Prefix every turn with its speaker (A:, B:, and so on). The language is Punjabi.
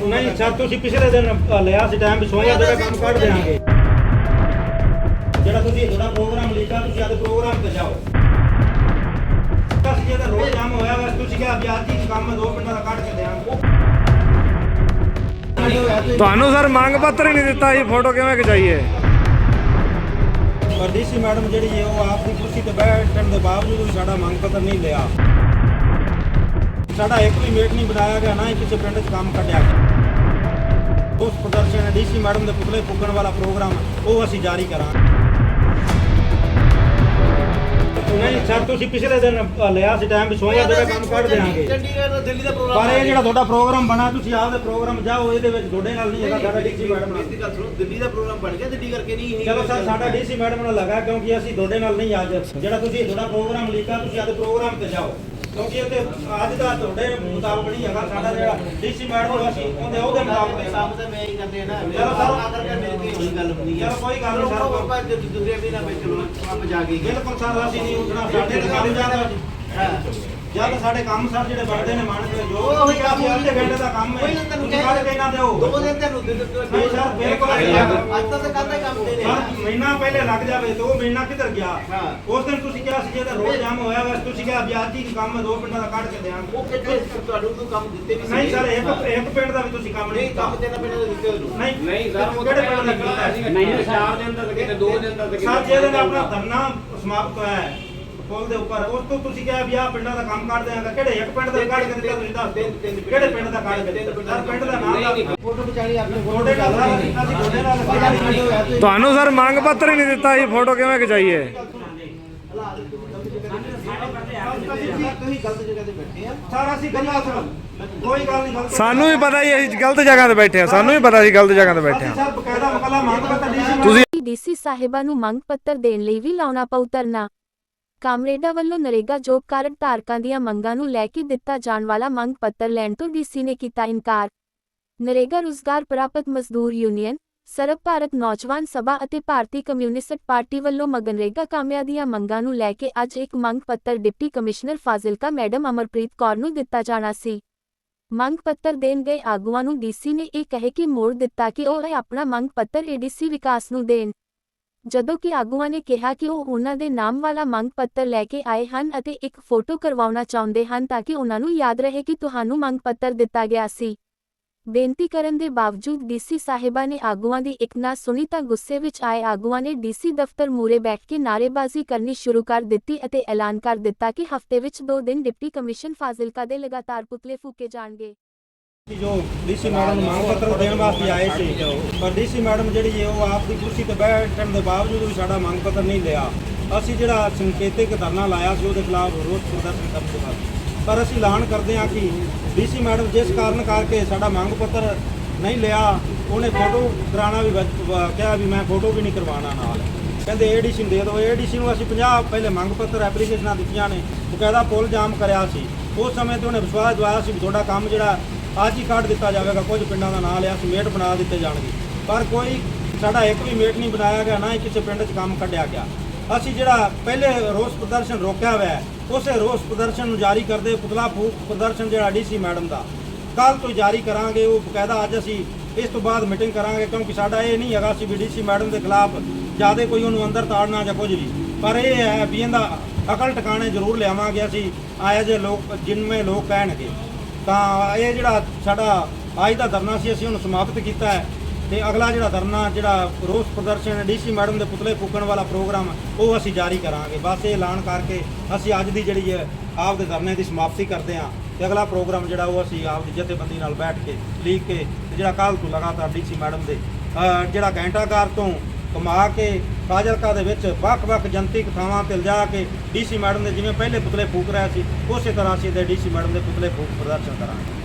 A: ਨਹੀਂ। ਸਰ ਤੁਸੀਂ ਪਿਛਲੇ ਦਿਨ ਅ, ਲਿਆ ਸੀ ਟਾਈਮ ਵੀ ਸੋਮਵਾਰ ਦਾ ਕੰਮ ਕੱਢ ਦੇਾਂਗੇ ਜਿਹੜਾ ਤੁਸੀਂ ਤੁਹਾਡਾ ਪ੍ਰੋਗਰਾਮ ਲਿਖਿਆ ਤੁਸੀਂ ਆਦੇ ਪ੍ਰੋਗਰਾਮ ਤੇ ਜਾਓ। ਜੇ ਦਾ ਰੋਜ਼ ਜਾਮ ਹੋਇਆ ਵਾ ਤੁਸੀਂ ਕਿਹਾ ਵੀ ਅੱਜ ਹੀ ਕੰਮ ਦੋ ਮਿੰਟਾਂ ਦਾ ਕੱਢ ਕੇ ਦੇਾਂਗੇ
B: ਤੁਹਾਨੂੰ ਸਰ ਮੰਗ ਪੱਤਰ ਹੀ ਨਹੀਂ ਦਿੱਤਾ ਜੀ ਫੋਟੋ ਕਿਵੇਂ ਖਿਚਾਈਏ?
A: ਪਰ ਡੀਸੀ ਮੈਡਮ ਜਿਹੜੀ ਹੈ ਉਹ ਆਪ ਦੀ ਕੁਰਸੀ ਤੇ ਬੈਠਣ ਦੇ ਬਾਵਜੂਦ ਵੀ ਸਾਡਾ ਮੰਗ ਪੱਤਰ ਨਹੀਂ ਲਿਆ। ਸਾਡਾ ਇੱਕ ਵੀ ਮੇਟ ਨਹੀਂ ਬਣਾਇਆ ਗਿਆ ਨਾ ਹੀ ਕਿਸੇ ਪਿੰਡ 'ਚ ਕੰਮ ਕੱਢਿਆ ਗਿਆ। ਉਸ ਪ੍ਰਦਰਸ਼ਨ ਡੀਸੀ ਮੈਡਮ ਦੇ ਪੁਤਲੇ ਫੂਕਣ ਵਾਲਾ ਪ੍ਰੋਗਰਾਮ ਉਹ ਅਸੀਂ ਜਾਰੀ ਕਰਾਂਗੇ। ਨਹੀਂ ਸਰ ਤੁਸੀਂ ਪਿਛਲੇ ਦਿਨ ਲਿਆ ਸੀ ਟਾਈਮ ਵੀ ਸੋਮਵਾਰ ਦਾ ਕੰਮ ਕੱਢ ਦੇਾਂਗੇ
C: ਚੰਡੀਗੜ੍ਹ ਦਿੱਲੀ ਦਾ ਪ੍ਰੋਗਰਾਮ
A: ਪਰ ਇਹ ਜਿਹੜਾ ਤੁਹਾਡਾ ਪ੍ਰੋਗਰਾਮ ਬਣਾ ਤੁਸੀਂ ਆਪਦੇ ਪ੍ਰੋਗਰਾਮ ਜਾਓ ਇਹਦੇ ਵਿੱਚ ਤੁਹਾਡੇ ਨਾਲ ਨਹੀਂ ਹੈਗਾ ਸਾਡਾ ਡੀਸੀ ਮੈਡਮ ਨਾਲ।
C: ਗੱਲ ਸੁਣੋ ਦਿੱਲੀ ਦਾ ਪ੍ਰੋਗਰਾਮ ਬਣ ਗਿਆ ਦਿੱਲੀ ਕਰਕੇ ਨਹੀਂ
A: ਚਲੋ ਸਰ ਸਾਡਾ ਡੀਸੀ ਮੈਡਮ ਨਾਲ ਲਗਾ ਕਿਉਂਕਿ ਅਸੀਂ ਤੁਹਾਡੇ ਨਾਲ ਨਹੀਂ ਅੱਜ। ਜਿਹੜਾ ਤੁਸੀਂ ਤੁਹਾਡਾ ਪ੍ਰੋਗਰਾਮ ਲਿਖਿਆ ਤੁਸੀਂ ਆਦੇ ਪ੍ਰੋਗਰਾਮ ਤੇ ਜਾਓ। ਕਿਉਂਕਿ ਅੱਜ ਦਾ ਤੁਹਾਡੇ ਮੁਤਾਬਕ ਨਹੀਂ ਹੈਗਾ ਸਾਡਾ ਜਿਹੜਾ ਡੀਸੀ ਮੈਡਮ ਨੂੰ ਅਸੀਂ ਉਹਦੇ ਉਹਦੇ ਮੁਤਾਬਕ
C: ਤਾਂ ਮੈਂ ਹੀ ਕਰਨੇ ਨਾ।
A: ਚਲੋ ਸਰ।
C: ਨਾ ਕਰਕੇ ਮੇਰੇ ਕੋਈ ਗੱਲ ਨਹੀਂ ਹੈ
A: ਚਲੋ ਕੋਈ ਗੱਲ ਨਹੀਂ ਸਰ।
C: ਚਲੋ ਆਪਾਂ ਜੇ ਦੂਸਰੇ ਵੀ ਨਾ ਵਿੱਚ ਚਲੋ ਆਪ ਜਾ ਕੇ
A: ਬਿਲਕੁਲ ਸਰ ਅਸੀਂ ਨਹੀਂ ਉੱਠਣਾ। ਸਾਡੇ ਤੇ ਕੰਮ ਜਾਂਦਾ
C: ਹਾਂ।
A: ਜਦ ਸਾਡੇ ਕੰਮ ਸਰ ਜਿਹੜੇ ਬਣਦੇ ਨੇ ਮੰਨ ਕੇ ਜੋ
C: ਉਹ ਹੀ ਕੰਮ
A: ਅਸੀਂ ਅੱਧੇ ਘੰਟੇ ਦਾ ਕੰਮ ਹੈ
C: ਤਾਂ ਤੈਨੂੰ
A: ਤੁਸੀਂ ਕੱਢ ਕੇ ਨਾ ਦਿਓ
C: ਦੋ ਦਿਨ ਤੈਨੂੰ ਦੇ
A: ਨਹੀਂ ਸਰ, ਬਿਲਕੁਲ।
C: ਅੱਜ ਤਾਂ ਕੱਲ ਦਾ ਕੰਮ ਦੇ ਨੇ?
A: ਮਹੀਨਾ ਪਹਿਲੇ ਲੱਗ ਜਾਵੇ ਤੇ ਉਹ ਮਹੀਨਾ ਕਿੱਧਰ ਗਿਆ?
C: ਹਾਂ।
A: ਉਸ ਦਿਨ ਤੁਸੀਂ ਕਿਹਾ ਸੀ ਜੇ ਤਾਂ ਰੋਜ਼ ਜਾਮ ਹੋਇਆ ਵਾ ਤੁਸੀਂ ਕਿਹਾ ਵੀ ਅੱਜ ਹੀ ਕੰਮ ਦੋ ਪਿੰਡਾਂ ਦਾ ਕੱਢ ਕੇ ਦਿਆਂਗੇ
C: ਉਹ ਕਿੱਥੇ ਤੁਹਾਨੂੰ ਤੋਂ ਕੰਮ ਦਿੱਤੇ ਵੀ
A: ਨਹੀਂ ਸਰ ਇੱਕ
C: ਹਾਂ।
A: ਇੱਕ ਪਿੰਡ ਦਾ ਵੀ ਤੁਸੀਂ ਕੰਮ ਨਹੀਂ
C: ਕੰਮ ਦੇਣਾ ਪੈਣਾ ਦਿੱਤੇ ਉਹਨੂੰ
A: ਨਹੀਂ।
D: ਨਹੀਂ ਸਰ ਉਹ
A: ਕਿਹੜੇ ਪਿੰਡ ਦਾ ਕੀਤਾ? ਹੈ?
D: ਨਹੀਂ ਚਾਰ ਦਿਨ ਦਾ ਕਿਤੇ ਦੋ ਦਿਨ ਦਾ ਕਿਤੇ
A: ਸਰ ਜਿਹਦੇ ਨਾਲ ਆਪਣਾ ਧਰਨਾ ਸਮਾਪਤ ਹੋਇਆ ਹੈ। ਪੁਲ ਦੇ ਉੱਪਰ। ਉਸ ਤੋਂ ਤੁਸੀਂ ਕਿਹਾ ਵੀ ਆਹ ਪਿੰਡਾਂ ਦਾ ਕੰਮ ਕੱਢ ਦਿਆਂਗਾ। ਕਿਹੜੇ ਇੱਕ ਪਿੰਡ ਦਾ ਕੱਢ ਕੇ ਦਿੱਤਾ ਤੁਸੀਂ ਦੱਸ ਕਿਹੜੇ ਪਿੰਡ ਦਾ ਕੱਢ ਕੇ ਦਿੱਤਾ? ਸਰ ਪਿੰਡ ਦਾ ਨਾਮ ਦੱਸ
C: ਫੋਟੋ ਵਿਚਾਰੀ ਆਪਣੇ
A: ਤੁਹਾਡੇ ਨਾਲ ਸਰ ਅਸੀਂ ਤੁਹਾਡੇ ਨਾਲ
B: ਤੁਹਾਨੂੰ ਸਰ ਮੰਗ ਪੱਤਰ ਹੀ ਨਹੀਂ ਦਿੱਤਾ ਜੀ ਫੋਟੋ ਕਿਵੇਂ ਖਿਚਾਈਏ?
C: ਤੁਸੀਂ ਗਲਤ ਜਗ੍ਹਾ ਤੇ ਬੈਠੇ ਆ
A: ਸਰ ਅਸੀਂ ਗੱਲਾਂ ਸੁਣੋ। ਕੋਈ ਗੱਲ ਨਹੀਂ ਗਲਤ
B: ਸਾਨੂੰ ਵੀ ਪਤਾ ਜੀ ਅਸੀਂ ਗਲਤ ਜਗ੍ਹਾ ਤੇ ਬੈਠੇ ਆ ਸਾਨੂੰ ਵੀ ਪਤਾ ਸੀ ਗਲਤ ਜਗ੍ਹਾ ਤੇ ਬੈਠੇ ਆ ਤੁਸੀਂ
E: ਡੀਸੀ ਸਾਹਿਬਾਂ ਨੂੰ ਮੰਗ ਪੱਤਰ ਦੇਣ ਲਈ ਵੀ ਲਾਉਣਾ ਪਊ ਧਰਨਾ। ਕਾਮਰੇਡਾ ਵੱਲੋਂ ਨਰੇਗਾ ਜੋਬ ਕਾਰਡ ਧਾਰਕਾਂ ਦੀਆਂ ਮੰਗਾਂ ਨੂੰ ਲੈ ਕੇ ਦਿੱਤਾ ਜਾਣ ਵਾਲਾ ਮੰਗ ਪੱਤਰ ਲੈਣ ਤੋਂ ਡੀਸੀ ਨੇ ਕੀਤਾ ਇਨਕਾਰ। ਨਰੇਗਾ ਰੁਜ਼ਗਾਰ ਪ੍ਰਾਪਤ ਮਜ਼ਦੂਰ ਯੂਨੀਅਨ, ਸਰਬ ਭਾਰਤ ਨੌਜਵਾਨ ਸਭਾ ਅਤੇ ਭਾਰਤੀ ਕਮਿਊਨਿਸਟ ਪਾਰਟੀ ਵੱਲੋਂ ਮਗਨਰੇਗਾ ਕਾਮਿਆਂ ਦੀਆਂ ਮੰਗਾਂ ਨੂੰ ਲੈ ਕੇ ਅੱਜ ਇੱਕ ਮੰਗ ਪੱਤਰ deputy commissioner Fazilka madam Amarpreet Kaur ਨੂੰ ਦਿੱਤਾ ਜਾਣਾ ਸੀ। ਮੰਗ ਪੱਤਰ ਦੇਣ ਗਏ ਆਗੂਆਂ ਨੂੰ ਡੀਸੀ ਨੇ ਇਹ ਕਹਿ ਕੇ ਮੋੜ ਦਿੱਤਾ ਕਿ ਉਹ ਇਹ ਆਪਣਾ ਮੰਗ ਪੱਤਰ ਏਡੀਸੀ ਵਿਕਾਸ ਨੂੰ ਦੇਣ। ਜਦੋਂ ਕਿ ਆਗੂਆਂ ਨੇ ਕਿਹਾ ਕਿ ਉਹ ਉਹਨਾਂ ਦੇ ਨਾਮ ਵਾਲਾ ਮੰਗ ਪੱਤਰ ਲੈ ਕੇ ਆਏ ਹਨ ਅਤੇ ਇੱਕ ਫੋਟੋ ਕਰਵਾਉਣਾ ਚਾਹੁੰਦੇ ਹਨ ਤਾਂ ਕਿ ਉਹਨਾਂ ਨੂੰ ਯਾਦ ਰਹੇ ਕਿ ਤੁਹਾਨੂੰ ਮੰਗ ਪੱਤਰ ਦਿੱਤਾ ਗਿਆ ਸੀ। ਬੇਨਤੀ ਕਰਨ ਦੇ ਬਾਵਜੂਦ ਡੀਸੀ ਸਾਹਿਬਾ ਨੇ ਆਗੂਆਂ ਦੀ ਇੱਕ ਨਾ ਸੁਣੀ ਤਾਂ ਗੁੱਸੇ ਵਿੱਚ ਆਏ ਆਗੂਆਂ ਨੇ ਡੀਸੀ ਦਫ਼ਤਰ ਮੂਰੇ ਬੈਠ ਕੇ ਨਾਅਰੇਬਾਜ਼ੀ ਕਰਨੀ ਸ਼ੁਰੂ ਕਰ ਦਿੱਤੀ ਅਤੇ ਐਲਾਨ ਕਰ ਦਿੱਤਾ ਕਿ ਹਫ਼ਤੇ ਵਿੱਚ ਦੋ ਦਿਨ ਡਿਪਟੀ ਕਮਿਸ਼ਨ ਫਾਜ਼ਿਲਕਾ ਦੇ ਲਗਾਤਾਰ ਪੁਤਲੇ ਫੂਕੇ ਜਾਣਗੇ।
A: ਜੋ ਡੀਸੀ ਮੈਡਮ ਨੂੰ ਮੰਗ ਪੱਤਰ ਦੇਣ ਵਾਸਤੇ ਆਏ ਸੀ, ਪਰ ਡੀਸੀ ਮੈਡਮ ਜਿਹੜੀ ਹੈ ਉਹ ਆਪ ਦੀ ਕੁਰਸੀ ਤੇ ਬੈਠਣ ਦੇ ਬਾਵਜੂਦ ਵੀ ਸਾਡਾ ਮੰਗ ਪੱਤਰ ਨਹੀਂ ਲਿਆ। ਅਸੀਂ ਜਿਹੜਾ ਸੰਕੇਤਿਕ ਧਰਨਾ ਲਾਇਆ ਸੀ, ਉਹਦੇ ਖਿਲਾਫ ਰੋਸ ਪ੍ਰਦਰਸ਼ਨ ਕਰਨ ਦੇ ਬਾਅਦ। ਪਰ ਅਸੀਂ ਐਲਾਨ ਕਰਦੇ ਹਾਂ ਕਿ ਡੀਸੀ ਮੈਡਮ ਜਿਸ ਕਾਰਨ ਕਰਕੇ ਸਾਡਾ ਮੰਗ ਪੱਤਰ ਨਹੀਂ ਲਿਆ, ਉਹਨੇ ਫੋਟੋ ਕਰਾਉਣਾ ਵੀ ਕਿਹਾ ਵੀ ਮੈਂ ਫੋਟੋ ਵੀ ਨਹੀਂ ਕਰਵਾਉਣਾ ਨਾਲ। ਕਹਿੰਦੇ ਏਡੀਸੀ ਨੂੰ ਦੇ ਦਿਓ। ਏਡੀਸੀ ਨੂੰ ਅਸੀਂ 50 ਪਹਿਲੇ ਮੰਗ ਪੱਤਰ ਐਪਲੀਕੇਸ਼ਨਾਂ ਦਿੱਤੀਆਂ ਨੇ। ਬਕਾਇਦਾ ਪੁਲ ਜਾਮ ਕਰਿਆ ਸੀ। ਉਸ ਸਮੇਂ ਤੇ ਉਹਨੇ ਵਿਸ਼ਵਾਸ ਦਵਾਇਆ ਸੀ ਵੀ ਤੁਹਾਡਾ ਕੰਮ ਜਿਹੜਾ ਅੱਜ ਹੀ ਕੱਢ ਦਿੱਤਾ ਜਾਵੇਗਾ, ਕੁਝ ਪਿੰਡਾਂ ਦਾ ਨਾਂ ਲਿਆ ਸੀ ਮੇਟ ਬਣਾ ਦਿੱਤੇ ਜਾਣਗੇ। ਪਰ ਕੋਈ ਸਾਡਾ ਇੱਕ ਵੀ ਮੇਟ ਨਹੀਂ ਬਣਾਇਆ ਗਿਆ, ਨਾ ਹੀ ਕਿਸੇ ਪਿੰਡ 'ਚ ਕੰਮ ਕੱਢਿਆ ਗਿਆ। ਅਸੀਂ ਜਿਹੜਾ ਪਹਿਲੇ ਰੋਸ ਪ੍ਰਦਰਸ਼ਨ ਰੋਕਿਆ ਹੋਇਆ ਉਸੇ ਰੋਸ ਪ੍ਰਦਰਸ਼ਨ ਨੂੰ ਜਾਰੀ ਕਰਦੇ ਪੁਤਲਾ ਫੂਕ ਪ੍ਰਦਰਸ਼ਨ ਜਿਹੜਾ ਡੀਸੀ ਮੈਡਮ ਦਾ ਕੱਲ ਤੋਂ ਜਾਰੀ ਕਰਾਂਗੇ, ਉਹ ਬਕਾਇਦਾ ਅੱਜ ਅਸੀਂ ਇਸ ਤੋਂ ਬਾਅਦ ਮੀਟਿੰਗ ਕਰਾਂਗੇ, ਕਿਉਂਕਿ ਸਾਡਾ ਇਹ ਨਹੀਂ ਹੈਗਾ ਸੀ ਵੀ ਡੀਸੀ ਮੈਡਮ ਦੇ ਖਿਲਾਫ ਜ਼ਿਆਦਾ ਕੋਈ ਉਹਨੂੰ ਅੰਦਰ ਤਾੜਨਾ ਜਾਂ ਕੁਝ ਵੀ। ਪਰ ਇਹ ਹੈ ਵੀ ਇਹਦਾ ਅਕਲ ਟਿਕਾਣੇ ਜ਼ਰੂਰ ਲਿਆਵਾਂਗੇ, ਅਸੀਂ ਆਏ ਜੇ ਲੋਕ, ਜਿੰਮੇ ਲੋਕ ਕਹਿਣਗੇ। ਤਾਂ ਇਹ ਜਿਹੜਾ ਸਾਡਾ ਅੱਜ ਦਾ ਧਰਨਾ ਸੀ ਅਸੀਂ ਉਹਨੂੰ ਸਮਾਪਤ ਕੀਤਾ ਹੈ। ਤੇ ਅਗਲਾ ਜਿਹੜਾ ਧਰਨਾ ਜਿਹੜਾ ਰੋਸ ਪ੍ਰਦਰਸ਼ਨ ਡੀਸੀ ਮੈਡਮ ਦੇ ਪੁਤਲੇ ਫੂਕਣ ਵਾਲਾ ਪ੍ਰੋਗਰਾਮ ਉਹ ਅਸੀਂ ਜਾਰੀ ਕਰਾਂਗੇ। ਬਸ ਇਹ ਐਲਾਨ ਕਰਕੇ ਅਸੀਂ ਅੱਜ ਦੀ ਜਿਹੜੀ ਹੈ ਆਪ ਦੇ ਧਰਨੇ ਦੀ ਸਮਾਪਤੀ ਕਰਦੇ ਹਾਂ। ਤੇ ਅਗਲਾ ਪ੍ਰੋਗਰਾਮ ਜਿਹੜਾ ਉਹ ਅਸੀਂ ਆਪ ਦੀ ਜਥੇਬੰਦੀ ਨਾਲ ਬੈਠ ਕੇ ਲੀਕ ਕੇ ਤੇ ਜਿਹੜਾ ਕੱਲ ਤੋਂ ਲਗਾਤਾਰ ਡੀਸੀ ਮੈਡਮ ਦੇ ਅਹ, ਜਿਹੜਾ ਘੰਟਾਘਰ ਤੋਂ ਕਮਾ ਕੇ ਫਾਜ਼ਿਲਕਾ ਦੇ ਵਿੱਚ ਵੱਖ-ਵੱਖ ਜਨਤਕ ਥਾਵਾਂ ਤੇ ਲਿਜਾ ਕੇ ਡੀਸੀ ਮੈਡਮ ਦੇ ਜਿਵੇਂ ਪਹਿਲੇ ਪੁਤਲੇ ਫੂਕ ਰਿਹਾ ਸੀ, ਉਸੇ ਤਰ੍ਹਾਂ ਅਸੀਂ ਤੇ ਡੀਸੀ ਮੈਡਮ ਦੇ ਪੁਤਲੇ ਫੂਕ ਪ੍ਰਦਰਸ਼ਨ ਕਰਾਂਗੇ।